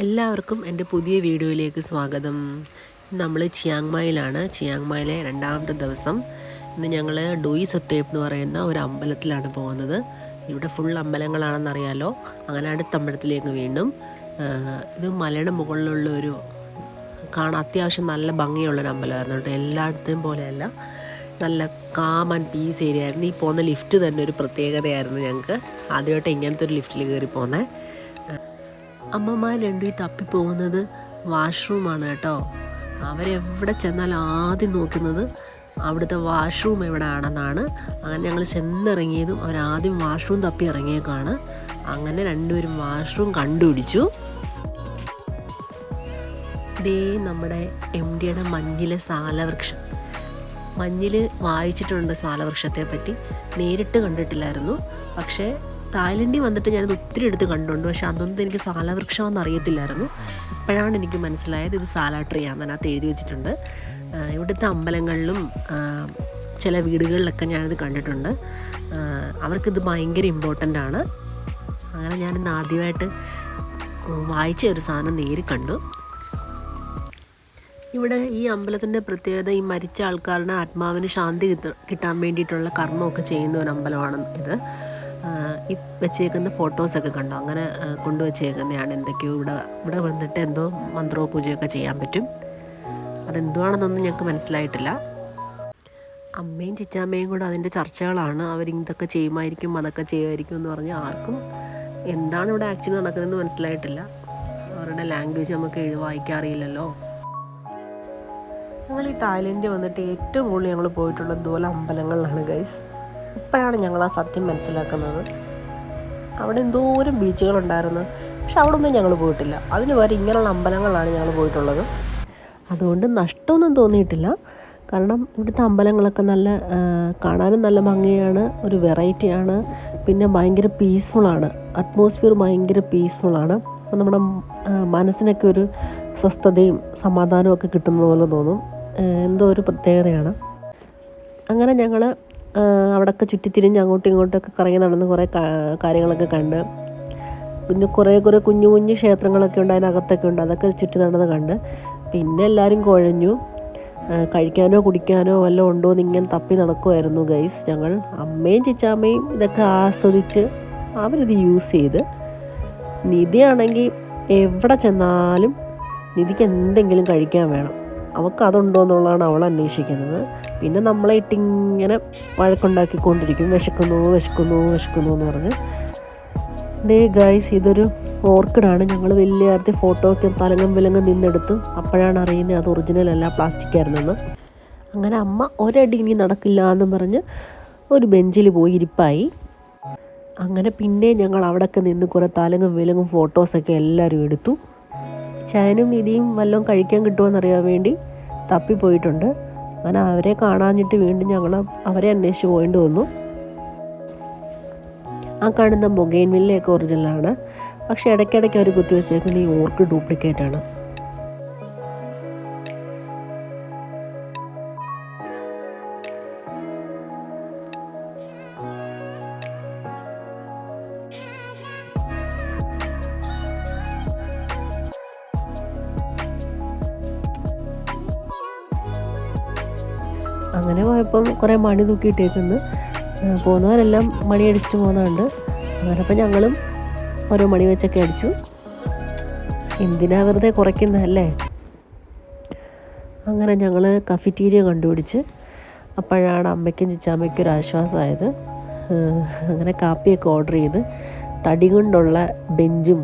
എല്ലാവർക്കും എന്റെ പുതിയ വീഡിയോയിലേക്ക് സ്വാഗതം. നമ്മൾ ചിയാങ്മായിലാണ് ചിയാങ്മായിലെ രണ്ടാമത്തെ ദിവസം ഇന്ന് ഞങ്ങൾ ഡോയി സത്തേപ്പ് എന്ന് പറയുന്ന ഒരു അമ്പലത്തിലാണ് പോകുന്നത്. ഇവിടെ ഫുൾ അമ്പലങ്ങളാണെന്നറിയാലോ. അങ്ങനെ അടുത്ത അമ്പലത്തിലേക്ക് വീണ്ടും ഇത് മലയുടെ മുകളിലുള്ള ഒരു കാണാൻ അത്യാവശ്യം നല്ല ഭംഗിയുള്ളൊരു അമ്പലമായിരുന്നു കേട്ടോ. എല്ലായിടത്തെയും പോലെയല്ല. നല്ല കാമൻ പീസ് ഏരിയ ആയിരുന്നു. ഈ പോകുന്ന ലിഫ്റ്റ് തന്നെ ഒരു പ്രത്യേകതയായിരുന്നു ഞങ്ങൾക്ക് ആദ്യമായിട്ട് ഇങ്ങനത്തെ ഒരു ലിഫ്റ്റിൽ കയറി പോകുന്നത് അമ്മമാർ രണ്ടും ഈ തപ്പിപ്പോകുന്നത് വാഷ്റൂമാണ് കേട്ടോ. അവരെവിടെ ചെന്നാൽ ആദ്യം നോക്കുന്നത് അവിടുത്തെ വാഷ്റൂം എവിടെ ആണെന്നാണ് അങ്ങനെ ഞങ്ങൾ ചെന്നിറങ്ങിയതും അവരാദ്യം വാഷ്റൂം തപ്പി ഇറങ്ങിയേക്കാണ്. അങ്ങനെ രണ്ടുപേരും വാഷ്റൂം കണ്ടുപിടിച്ചു. ദേ നമ്മുടെ എം ഡിയുടെ മഞ്ഞിലെ സാലവൃക്ഷം. മഞ്ഞിൽ വായിച്ചിട്ടുണ്ട് സാലവൃക്ഷത്തെ പറ്റി നേരിട്ട് കണ്ടിട്ടില്ലായിരുന്നു. പക്ഷേ തായ്ലൻഡിൽ വന്നിട്ട് ഞാനത് ഒത്തിരി എടുത്ത് കണ്ടുണ്ട്. പക്ഷേ അതൊന്നും എനിക്ക് സാലവൃക്ഷമെന്ന് അറിയത്തില്ലായിരുന്നു. ഇപ്പോഴാണ് എനിക്ക് മനസ്സിലായത് ഇത് സാലാ ട്രീ ആണെന്ന് അതിനകത്ത് എഴുതി വെച്ചിട്ടുണ്ട്. ഇവിടുത്തെ അമ്പലങ്ങളിലും ചില വീടുകളിലൊക്കെ ഞാനിത് കണ്ടിട്ടുണ്ട്. അവർക്കിത് ഭയങ്കര ഇമ്പോർട്ടന്റ് ആണ്. അങ്ങനെ ഞാനിന്ന് ആദ്യമായിട്ട് വായിച്ച ഒരു സാധനം നേരി കണ്ടു. ഇവിടെ ഈ അമ്പലത്തിന്റെ പ്രത്യേകത ഈ മരിച്ച ആൾക്കാരുടെ ആത്മാവിന് ശാന്തി കിട്ട- കിട്ടാൻ വേണ്ടിയിട്ടുള്ള കർമ്മമൊക്കെ ചെയ്യുന്ന ഒരു അമ്പലമാണ് ഇത്. ഈ വെച്ചേക്കുന്ന ഫോട്ടോസൊക്കെ കണ്ടോ? അങ്ങനെ കൊണ്ടുവച്ചേക്കുന്നതാണ് എന്തൊക്കെയോ ഇവിടെ ഇവിടെ വന്നിട്ട് എന്തോ മന്ത്രോ പൂജയൊക്കെ ചെയ്യാൻ പറ്റും. അതെന്തുവാണെന്നൊന്നും ഞങ്ങൾക്ക് മനസ്സിലായിട്ടില്ല. അമ്മയും ചിച്ചാമ്മയും കൂടെ അതിന്റെ ചർച്ചകളാണ്. അവർ ഇതൊക്കെ ചെയ്യുമായിരിക്കും അതൊക്കെ ചെയ്യുമായിരിക്കും എന്ന് പറഞ്ഞ് ആർക്കും എന്താണ് ഇവിടെ ആക്ച്വലി നടക്കുന്നതെന്ന് മനസ്സിലായിട്ടില്ല. അവരുടെ ലാംഗ്വേജ് നമുക്ക് എഴുതി വായിക്കാറിയില്ലല്ലോ. ഞങ്ങൾ ഈ തായ്ലൻഡിൽ വന്നിട്ട് ഏറ്റവും കൂടുതൽ ഞങ്ങൾ പോയിട്ടുള്ളത് ഇതുപോലെ അമ്പലങ്ങളിലാണ് ഗൈസ് ഇപ്പോഴാണ് ഞങ്ങൾ ആ സത്യം മനസ്സിലാക്കുന്നത്. അവിടെ എന്തോരം ബീച്ചുകളുണ്ടായിരുന്നു പക്ഷെ അവിടെ ഒന്നും ഞങ്ങൾ പോയിട്ടില്ല. അതിന് പകരം ഇങ്ങനെയുള്ള അമ്പലങ്ങളാണ് ഞങ്ങൾ പോയിട്ടുള്ളത്. അതുകൊണ്ട് നഷ്ടമൊന്നും തോന്നിയിട്ടില്ല. കാരണം ഇവിടുത്തെ അമ്പലങ്ങളൊക്കെ നല്ല കാണാനും നല്ല ഭംഗിയാണ് ഒരു വെറൈറ്റിയാണ്. പിന്നെ ഭയങ്കര പീസ്ഫുള്ളാണ് അറ്റ്മോസ്ഫിയർ ഭയങ്കര പീസ്ഫുള്ളാണ് അപ്പോൾ നമ്മുടെ മനസ്സിനൊക്കെ ഒരു സ്വസ്ഥതയും സമാധാനവും ഒക്കെ കിട്ടുന്നത് പോലെ തോന്നും. എന്തോ ഒരു പ്രത്യേകതയാണ്. അങ്ങനെ ഞങ്ങൾ അവിടെയൊക്കെ ചുറ്റിത്തിരിഞ്ഞ് അങ്ങോട്ടും ഇങ്ങോട്ടൊക്കെ കറങ്ങി നടന്ന് കുറേ കാര്യങ്ങളൊക്കെ കണ്ട്. പിന്നെ കുറേ കുറേ കുഞ്ഞു കുഞ്ഞു ക്ഷേത്രങ്ങളൊക്കെ ഉണ്ട് അതിനകത്തൊക്കെ ഉണ്ട്. അതൊക്കെ ചുറ്റി നടന്ന് കണ്ട്. പിന്നെ എല്ലാവരും കുഴഞ്ഞു. കഴിക്കാനോ കുടിക്കാനോ വല്ലതും ഉണ്ടോ എന്ന് ഇങ്ങനെ തപ്പി നടക്കുമായിരുന്നു ഗൈസ് ഞങ്ങൾ അമ്മയും ചിച്ചാമ്മയും ഇതൊക്കെ ആസ്വദിച്ച് അവരിത് യൂസ് ചെയ്ത് നിധിയാണെങ്കിൽ എവിടെ ചെന്നാലും നിധിക്ക് എന്തെങ്കിലും കഴിക്കാൻ വേണം. അവൾക്ക് അതുണ്ടോ എന്നുള്ളതാണ് അവൾ അന്വേഷിക്കുന്നത് പിന്നെ നമ്മളെ ഇട്ടിങ്ങനെ വഴക്കുണ്ടാക്കിക്കൊണ്ടിരിക്കും. വിശക്കുന്നു വിശക്കുന്നു വിശക്കുന്നു എന്ന് പറഞ്ഞ്. ദേ ഗൈസ് ഇതൊരു ഓർക്കിഡാണ് ഞങ്ങൾ വലിയ നേരത്തെ ഫോട്ടോ ഒക്കെ തലങ്ങും വിലങ്ങും നിന്നെടുത്തു അപ്പോഴാണ് അറിയുന്നത് അത് ഒറിജിനൽ അല്ല പ്ലാസ്റ്റിക് ആയിരുന്നെന്ന്. അങ്ങനെ അമ്മ ഒരടി ഇനി നടക്കില്ല എന്ന് പറഞ്ഞ് ഒരു ബെഞ്ചിൽ പോയി ഇരിപ്പായി. അങ്ങനെ പിന്നെ ഞങ്ങൾ അവിടെയൊക്കെ നിന്ന് കുറേ തലങ്ങും വിലങ്ങും ഫോട്ടോസൊക്കെ എല്ലാവരും എടുത്തു. ചായനും ഇതിയും വല്ലതും കഴിക്കാൻ കിട്ടുമെന്നറിയാൻ വേണ്ടി തപ്പിപ്പോയിട്ടുണ്ട്. അങ്ങനെ അവരെ കാണാഞ്ഞിട്ട് വീണ്ടും ഞങ്ങൾ അവരെ അന്വേഷിച്ച് പോയിട്ട് വന്നു. ആ കാണുന്ന ബൊഗൈൻ വില്ലയൊക്കെ ഒറിജിനലാണ് പക്ഷേ ഇടയ്ക്കിടയ്ക്ക് അവർ കുത്തിവെച്ചേക്കുന്ന ഈ ഓർക്ക് ഡ്യൂപ്ലിക്കേറ്റ് അങ്ങനെ പോയപ്പം കുറേ മണി തൂക്കി ഇട്ടേച്ചെന്ന് പോകുന്നവരെല്ലാം മണി അടിച്ചിട്ട് പോകുന്നുണ്ട് അങ്ങനെ അപ്പം ഞങ്ങളും ഓരോ മണി വെച്ചൊക്കെ അടിച്ചു. എന്തിനാ വെറുതെ കുറയ്ക്കുന്നതല്ലേ അങ്ങനെ ഞങ്ങൾ കഫിറ്റീരിയ കണ്ടുപിടിച്ച് അപ്പോഴാണ് അമ്മയ്ക്കും ചിച്ചാമ്മയ്ക്കും ഒരു ആശ്വാസമായത്. അങ്ങനെ കാപ്പിയൊക്കെ ഓർഡർ ചെയ്ത് തടി കൊണ്ടുള്ള ബെഞ്ചും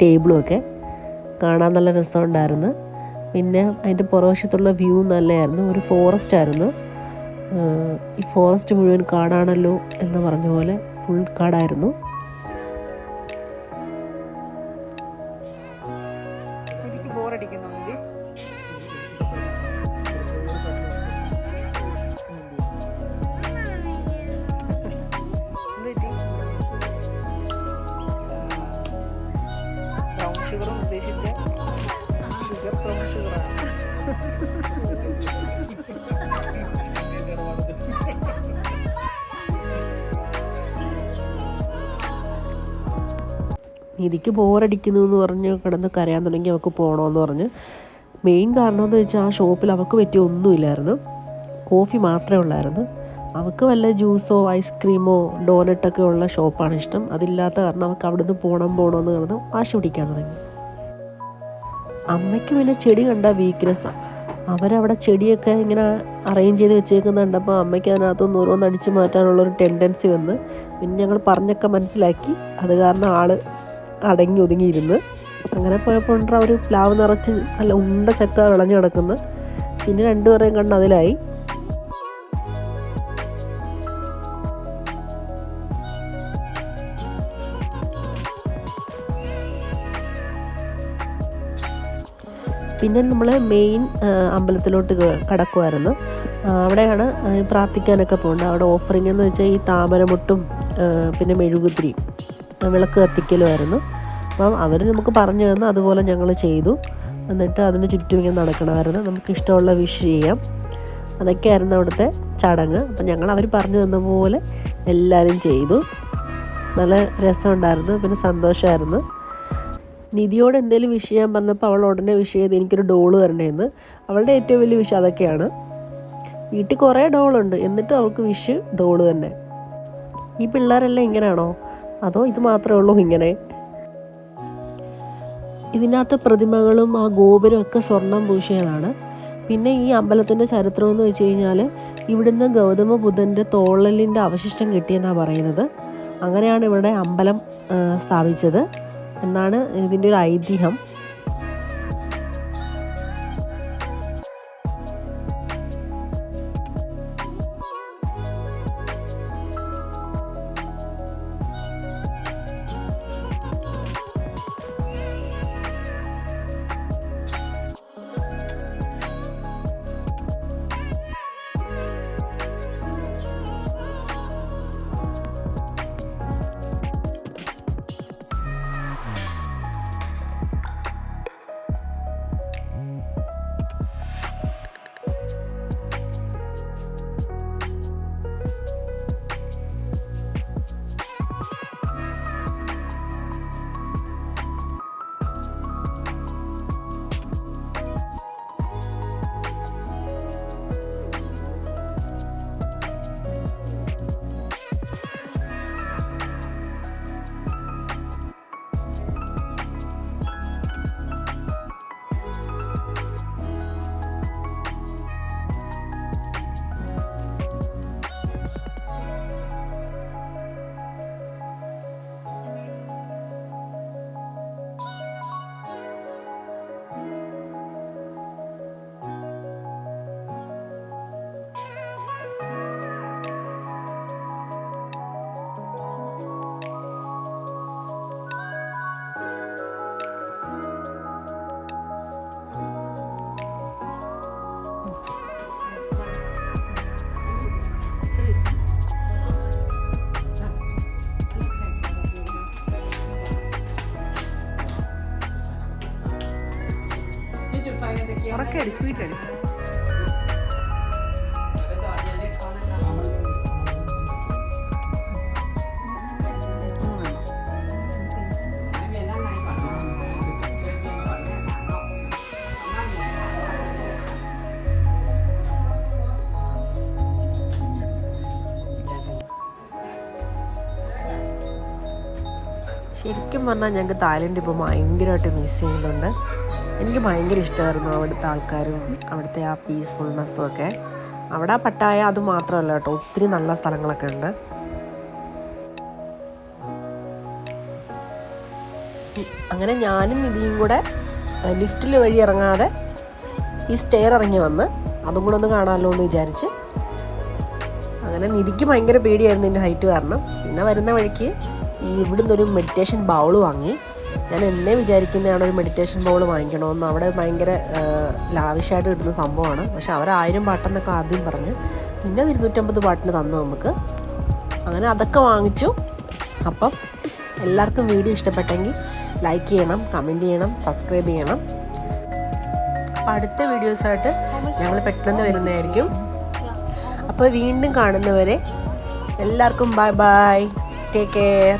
ടേബിളും ഒക്കെ കാണാൻ നല്ല രസമുണ്ടായിരുന്നു. പിന്നെ അതിന്റെ പുറവശത്തുള്ള വ്യൂ നല്ലതായിരുന്നു. ഒരു ഫോറസ്റ്റ് ആയിരുന്നു. ഈ ഫോറസ്റ്റ് മുഴുവൻ കാടാണല്ലോ എന്ന് പറഞ്ഞ പോലെ ഫുൾ കാടായിരുന്നു. ഷുഗറും ഉദ്ദേശിച്ച? നിധിക്ക് ബോറടിക്കുന്നു എന്ന് പറഞ്ഞ് കിടന്ന് കരയാൻ തുടങ്ങി അവൾക്ക് പോകണമെന്ന് പറഞ്ഞ്. മെയിൻ കാരണം എന്ന് വെച്ചാൽ ആ ഷോപ്പിൽ അവൾക്ക് പറ്റിയ ഒന്നുമില്ലായിരുന്നു. കോഫി മാത്രമേ ഉള്ളായിരുന്നു. അവൾക്ക് വല്ല ജ്യൂസോ ഐസ്ക്രീമോ ഡോനട്ടൊക്കെ ഉള്ള ഷോപ്പാണ് ഇഷ്ടം. അതില്ലാത്ത കാരണം അവൾക്ക് അവിടുന്ന് പോകണം പോകണമെന്ന് കിടന്ന് വാശി പിടിക്കാൻ തുടങ്ങി. അമ്മയ്ക്ക് പിന്നെ ചെടി കണ്ട വീക്ക്നെസ്സാണ് അവരവിടെ ചെടിയൊക്കെ ഇങ്ങനെ അറേഞ്ച് ചെയ്ത് വെച്ചേക്കുന്ന കണ്ടപ്പോൾ അമ്മയ്ക്ക് അതിനകത്തുനിന്ന് ഓരോന്ന് അടിച്ചു മാറ്റാനുള്ളൊരു ടെൻഡൻസി വന്ന്. പിന്നെ ഞങ്ങൾ പറഞ്ഞൊക്കെ മനസ്സിലാക്കി. അത് കാരണം ആൾ അടങ്ങി ഒതുങ്ങിയിരുന്ന് അങ്ങനെ പോയപ്പോൾ ഉണ്ട് ഒരു പ്ലാവ് നിറച്ച് നല്ല ഉണ്ട ചക്ക വിളഞ്ഞു കിടക്കുന്നു. പിന്നെ രണ്ടുപേരെയും കണ്ട് അതിലായി. പിന്നെ നമ്മൾ മെയിൻ അമ്പലത്തിലോട്ട് കടക്കുമായിരുന്നു അവിടെയാണ് ആ, പ്രാർത്ഥിക്കാനൊക്കെ പോകുന്നത് അവിടെ ഓഫറിങ് എന്ന് വെച്ചാൽ ഈ താമരമുട്ടും പിന്നെ മെഴുകുതിരി ആ, വിളക്ക് കത്തിക്കലുമായിരുന്നു. അപ്പം അവർ നമുക്ക് പറഞ്ഞു തന്നു അതുപോലെ ഞങ്ങൾ ചെയ്തു. എന്നിട്ട് അതിന് ചുറ്റും ഇങ്ങനെ നടക്കണമായിരുന്നു. നമുക്ക് ഇഷ്ടമുള്ള വിഷ് ചെയ്യാം. അതൊക്കെയായിരുന്നു അവിടുത്തെ ചടങ്ങ്. അപ്പം ഞങ്ങൾ അവർ പറഞ്ഞു തന്ന പോലെ എല്ലാവരും ചെയ്തു. നല്ല രസമുണ്ടായിരുന്നു പിന്നെ സന്തോഷമായിരുന്നു. നിധിയോട് എന്തെങ്കിലും വിഷ് ചെയ്യാൻ പറഞ്ഞപ്പോൾ അവൾ ഉടനെ വിഷ് ചെയ്ത് എനിക്കൊരു ഡോൾ തരണേന്ന് അവളുടെ ഏറ്റവും വലിയ വിഷ് അതൊക്കെയാണ്. വീട്ടിൽ കുറേ ഡോളുണ്ട്. എന്നിട്ടും അവൾക്ക് വിഷ് ഡോൾ തന്നെ. ഈ പിള്ളേരെല്ലാം ഇങ്ങനെയാണോ? അതോ ഇത് മാത്രമേ ഉള്ളൂ ഇങ്ങനെ? ഇതിനകത്ത് പ്രതിമകളും ആ ഗോപുരമൊക്കെ സ്വർണം പൂശിയതാണ്. പിന്നെ ഈ അമ്പലത്തിന്റെ ചരിത്രം എന്ന് വെച്ച് കഴിഞ്ഞാൽ ഇവിടുന്ന് ഗൗതമ ബുദ്ധന്റെ തോളലിന്റെ അവശിഷ്ടം കിട്ടിയെന്നാണ് പറയുന്നത്. അങ്ങനെയാണ് ഇവിടെ അമ്പലം സ്ഥാപിച്ചത്. എന്നാണ് ഇതിന്റെ ഒരു ഐതിഹ്യം. ശരിക്കും പറഞ്ഞാൽ ഞങ്ങൾക്ക് തായ്ലൻഡ് ഇപ്പോൾ ഭയങ്കരമായിട്ട് മിസ് ചെയ്യുന്നുണ്ട്. എനിക്ക് ഭയങ്കര ഇഷ്ടമായിരുന്നു അവിടുത്തെ ആൾക്കാരും അവിടുത്തെ ആ പീസ്ഫുൾനെസ്സും ഒക്കെ. അവിടെ പട്ടായ അത് മാത്രമല്ല കേട്ടോ ഒത്തിരി നല്ല സ്ഥലങ്ങളൊക്കെ ഉണ്ട്. അങ്ങനെ ഞാനും നിധിയും കൂടെ ലിഫ്റ്റിൽ വഴി ഇറങ്ങാതെ ഈ സ്റ്റെയർ ഇറങ്ങി വന്ന് അതും കൂടെ ഒന്ന് കാണാമല്ലോ എന്ന് വിചാരിച്ച് അങ്ങനെ നിധിക്ക് ഭയങ്കര പേടിയായിരുന്നു എന്റെ ഹൈറ്റ് കാരണം. പിന്നെ വരുന്ന വഴിക്ക് ഇവിടുന്ന് ഒരു മെഡിറ്റേഷൻ ബൗൾ വാങ്ങി. ഞാൻ എന്നെ വിചാരിക്കുന്നതാണ് ഒരു മെഡിറ്റേഷൻ ബോൾ വാങ്ങിക്കണമെന്ന്. അവിടെ ഭയങ്കര ലാവിഷായിട്ട് കിട്ടുന്ന സംഭവമാണ്. പക്ഷെ അവർ ആയിരം പാട്ടെന്നൊക്കെ ആദ്യം പറഞ്ഞ് പിന്നെ ഇരുന്നൂറ്റമ്പത് പാട്ടിന് തന്നു നമുക്ക്. അങ്ങനെ അതൊക്കെ വാങ്ങിച്ചു. അപ്പം എല്ലാവർക്കും വീഡിയോ ഇഷ്ടപ്പെട്ടെങ്കിൽ ലൈക്ക് ചെയ്യണം കമന്റ് ചെയ്യണം സബ്സ്ക്രൈബ് ചെയ്യണം. അപ്പോൾ അടുത്ത വീഡിയോസായിട്ട് ഞങ്ങൾ പെട്ടെന്ന് വരുന്നതായിരിക്കും. അപ്പോൾ വീണ്ടും കാണുന്നവരെ എല്ലാവർക്കും ബൈ ബൈ ടേക്ക് കെയർ